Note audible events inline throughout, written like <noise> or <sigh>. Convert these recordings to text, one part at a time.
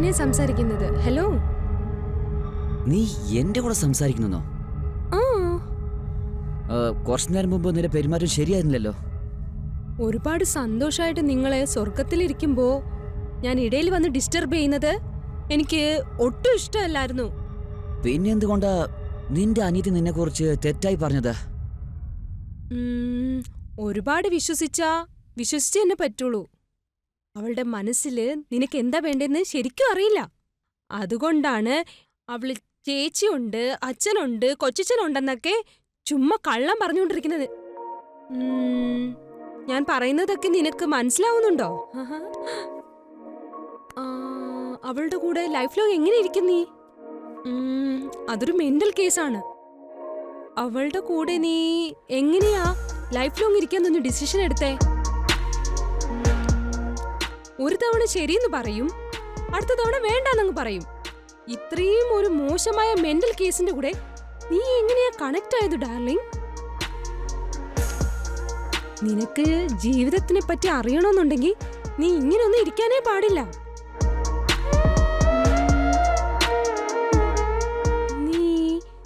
തന്നെ സംസാരിക്കുന്നത്. ഹലോ നീ എന്റെ കൂടെ സംസാരിക്കുന്നോ കുറച്ചു നേരം മുമ്പ് നിന്റെ പെരുമാറ്റം ശരിയായിരുന്നില്ലല്ലോ? ഒരുപാട് സന്തോഷമായിട്ട് നിങ്ങളെ സ്വർഗത്തിലിരിക്കുമ്പോ ഞാൻ ഇടയിൽ വന്ന് ഡിസ്റ്റർബ് ചെയ്യുന്നത് എനിക്ക് ഒട്ടും ഇഷ്ടമല്ലായിരുന്നു. പിന്നെ എന്തുകൊണ്ടാ നിന്റെ അനിയത്തി നിന്നെ കുറിച്ച് തെറ്റായി പറഞ്ഞത്? ഒരുപാട് വിശ്വസിച്ചാ വിശ്വസിച്ച് തന്നെ പറ്റുള്ളൂ. അവളുടെ മനസ്സിൽ നിനക്ക് എന്താ വേണ്ടെന്ന് ശരിക്കും അറിയില്ല. അതുകൊണ്ടാണ് അവൾ ചേച്ചിയുണ്ട് അച്ഛനുണ്ട് കൊച്ചച്ഛനുണ്ടെന്നൊക്കെ ചുമ്മാ കള്ളം പറഞ്ഞുകൊണ്ടിരിക്കുന്നത്. ഞാൻ പറയുന്നതൊക്കെ നിനക്ക് മനസ്സിലാവുന്നുണ്ടോ? അവളുടെ കൂടെ ലൈഫ് ലോങ് എങ്ങനെ ഇരിക്കും നീ? അതൊരു മെന്റൽ കേസാണ്. അവളുടെ കൂടെ നീ എങ്ങനെയാ ലൈഫ് ലോങ് ഇരിക്കാന്നൊന്ന് ഡിസിഷൻ എടുത്തേ? ഒരു തവണ ശരിയെന്ന് പറയും അടുത്ത തവണ വേണ്ടാന്നങ്ങ് പറയും. ഇത്രയും ഒരു മോശമായ മെന്റൽ കേസിന്റെ കൂടെ നീ എങ്ങനെയാ കണക്ട് ആയത് ഡാർലിംഗ് നിനക്ക് ജീവിതത്തിനെ പറ്റി അറിയണമെന്നുണ്ടെങ്കിൽ നീ ഇങ്ങനെയൊന്നും ഇരിക്കാനേ പാടില്ല. നീ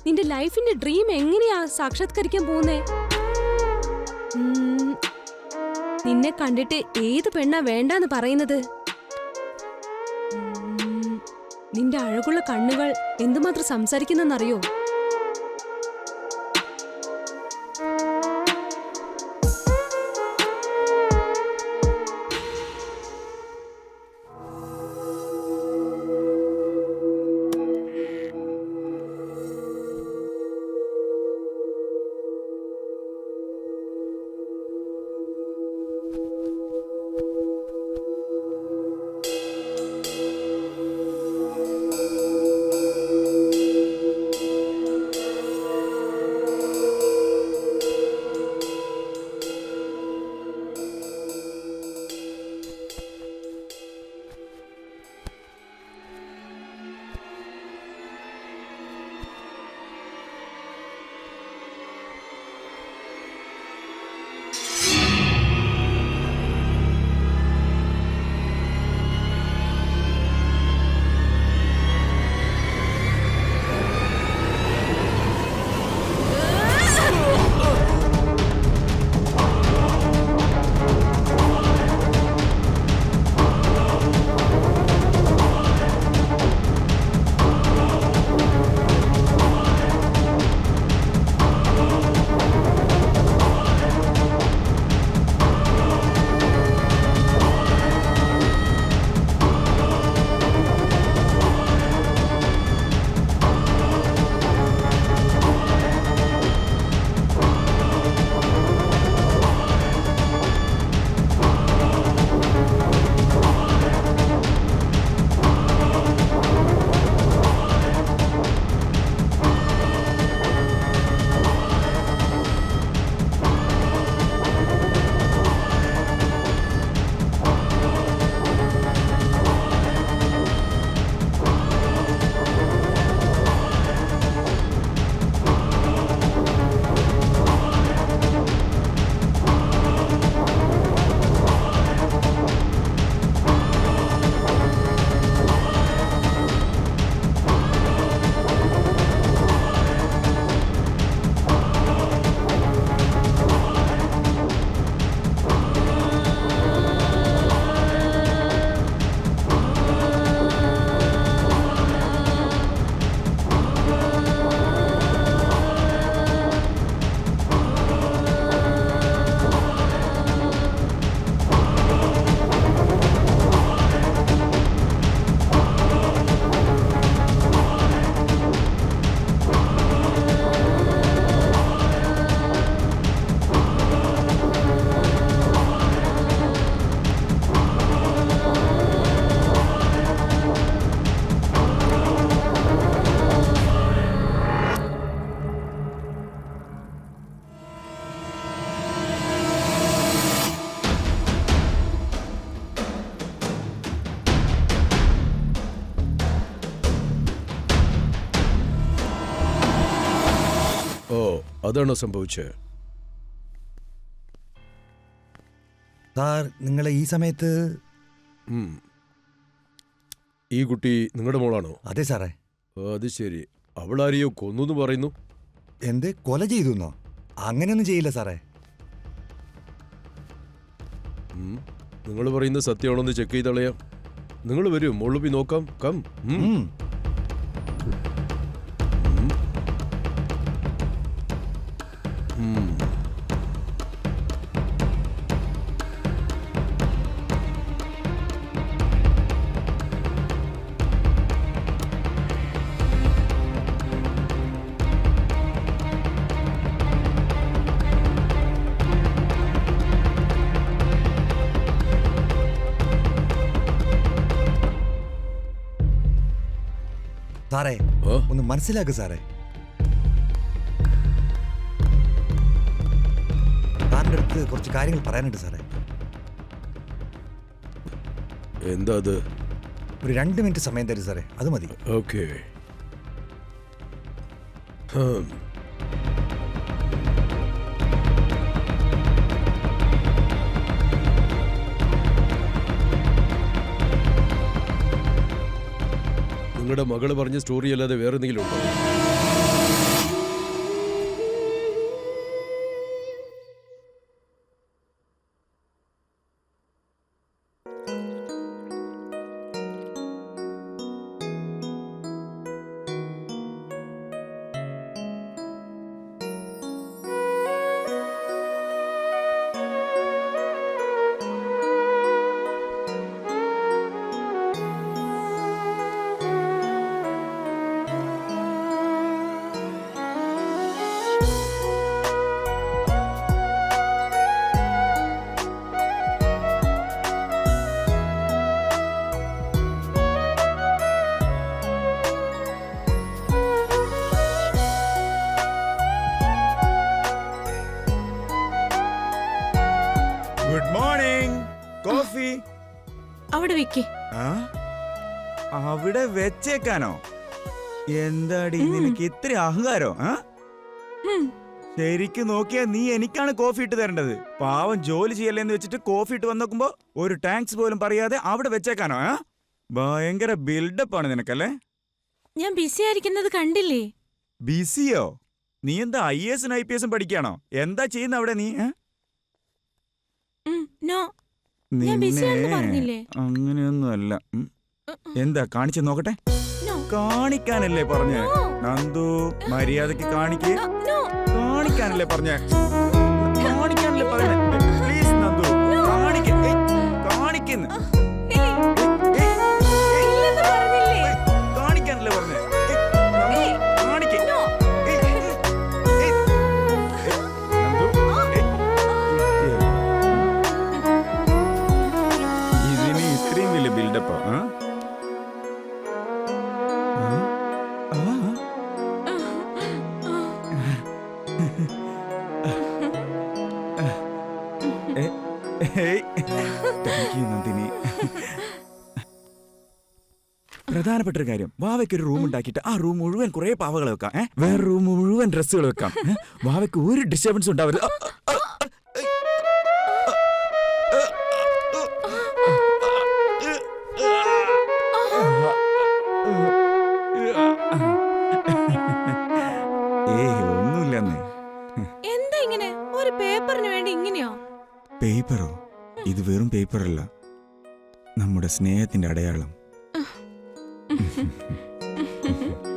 നിന്റെ ലൈഫിന്റെ ഡ്രീം എങ്ങനെയാ സാക്ഷാത്കരിക്കാൻ പോകുന്നേ? നിന്നെ കണ്ടിട്ട് ഏത് പെണ്ണാ വേണ്ടാന്ന് പറയുന്നത്? നിന്റെ അഴകുള്ള കണ്ണുകൾ എന്തുമാത്രം സംസാരിക്കുന്നെന്നറിയോ? അതാണോ സംഭവിച്ചത് സാർ നിങ്ങൾ ഈ സമയത്ത് ഈ കുട്ടി നിങ്ങളുടെ മോളാണോ? അതെ സാറേ. അത് ശരി. അവളാരെയോ കൊന്നു പറയുന്നു? എന്ത്? കൊല ചെയ്തു അങ്ങനെയൊന്നും ചെയ്യില്ല സാറേ. നിങ്ങൾ പറയുന്നത് സത്യമാണോ എന്ന് ചെക്ക് ചെയ്തളയാം നിങ്ങൾ വരും മോളിൽ പോയി നോക്കാം. കം. സാറേ ഒന്ന് മനസ്സിലാക്ക് സാറേ. സാറിന്റെ അടുത്ത് കുറച്ച് കാര്യങ്ങൾ പറയാനുണ്ട് സാറേ. എന്താ അത്? ഒരു രണ്ട് മിനിറ്റ് സമയം തരും സാറേ. അത് മതി. ഓക്കെ. നിങ്ങളുടെ മകൾ പറഞ്ഞ സ്റ്റോറി അല്ലാതെ വേറെ എന്തെങ്കിലും ഉണ്ടോ? അവിടെ വെക്കേ. അവിടെ വെച്ചേക്കാനോ? എന്താടി നിനക്ക് ഇത്ര അഹങ്കാരോ ശരിക്ക് നോക്കിയാ നീ എനിക്കാണ് കോഫി ഇട്ട് തരേണ്ടത്. പാവം ജോലി ചെയ്യല്ലേന്ന് വെച്ചിട്ട് കോഫി ഇട്ട് വന്നോക്കുമ്പോ ഒരു ടാങ്ക്സ് പോലും പറയാതെ അവിടെ വെച്ചേക്കാനോ ഭയങ്കര ബിൽഡപ്പ് ആണ് നിനക്കല്ലേ? ഞാൻ ബിസി ആയിരിക്കുന്നത് കണ്ടില്ലേ? ബിസിയോ നീ എന്താ ഐ എസും ഐ പി എസും പഠിക്കാണോ എന്താ ചെയ്യുന്ന അവിടെ നീ നോ നിന്നെ? അങ്ങനെയൊന്നുമല്ല. എന്താ കാണിച്ചു നോക്കട്ടെ? കാണിക്കാനല്ലേ പറഞ്ഞ? നന്ദു മര്യാദയ്ക്ക് കാണിക്ക്. കാണിക്കാനല്ലേ പറഞ്ഞ? കാണിക്കാനല്ലേ പറഞ്ഞേ? പ്ലീസ് നന്ദു. കാണിക്കേ. കാണിക്കുന്ന് പ്രധാനപ്പെട്ട ഒരു കാര്യം. വാവയ്ക്ക് ഒരു റൂം ഉണ്ടാക്കിയിട്ട് ആ റൂം മുഴുവൻ കുറെ പാവകൾ വെക്കാം? വേറെ റൂം മുഴുവൻ ഡ്രസ്സുകൾ വെക്കാം. വാവയ്ക്ക് ഒരു ഡിസ്റ്റർബൻസ് ഉണ്ടാവരുത്. നമ്മുടെ സ്നേഹത്തിന്റെ അടയാളം. <laughs>